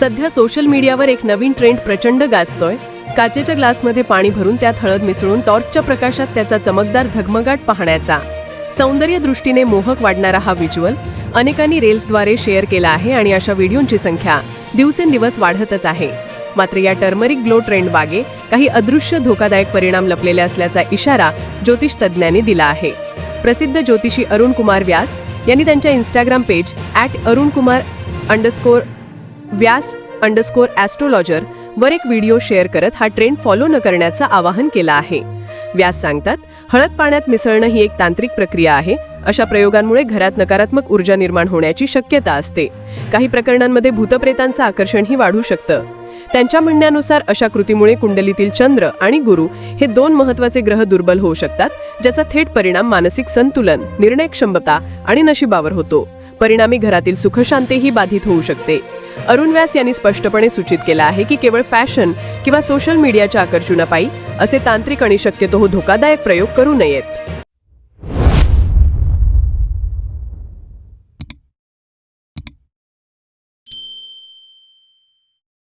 सध्या सोशल मीडियावर एक नवीन ट्रेंड प्रचंड गाजतोय. काचेच्या ग्लासमध्ये पाणी भरून त्यात हळद मिसळून टॉर्चच्या प्रकाशात त्याचा चमकदार झगमगाट पाहण्याचा. सौंदर्य दृष्टीने मोहक वाढणारा हा व्हिज्युअल अनेकांनी रेल्सद्वारे शेअर केला आहे आणि अशा व्हिडिओंची संख्या दिवसेंदिवस वाढतच आहे. मात्र या टर्मरिक ग्लो ट्रेंड मागे काही अदृश्य धोकादायक परिणाम लपलेले असल्याचा इशारा ज्योतिष तज्ज्ञांनी दिला आहे. प्रसिद्ध ज्योतिषी अरुण कुमार व्यास यांनी त्यांच्या Instagram page at Arun Kumar underscore Vyas underscore astrologer वर एक व्हिडिओ शेअर करत हा ट्रेंड फॉलो न करण्याचं आवाहन केलं आहे. व्यास सांगतात हळद पाण्यात मिसळणं ही एक तांत्रिक प्रक्रिया आहे. अशा प्रयोगांमुळे घरात नकारात्मक ऊर्जा निर्माण होण्याची शक्यता असते. काही प्रकरणांमध्ये भूतप्रेतांचं आकर्षणही वाढू शकतं. त्यांच्या म्हणण्यानुसार अशा कृतीमुळे कुंडलीतील चंद्र आणि गुरु हे दोन महत्त्वाचे ग्रह दुर्बल होऊ शकतात ज्याचा थेट परिणाम मानसिक संतुलन निर्णय क्षमता आणि नशिबावर होतो. परिणामी घरातील सुखशांतीही बाधित होऊ शकते. अरुण व्यास यांनी स्पष्टपणे सूचित केलं आहे की केवळ फॅशन किंवा सोशल मीडियाच्या आकर्षणापायी असे तांत्रिक आणि शक्यतो धोकादायक प्रयोग करू नयेत.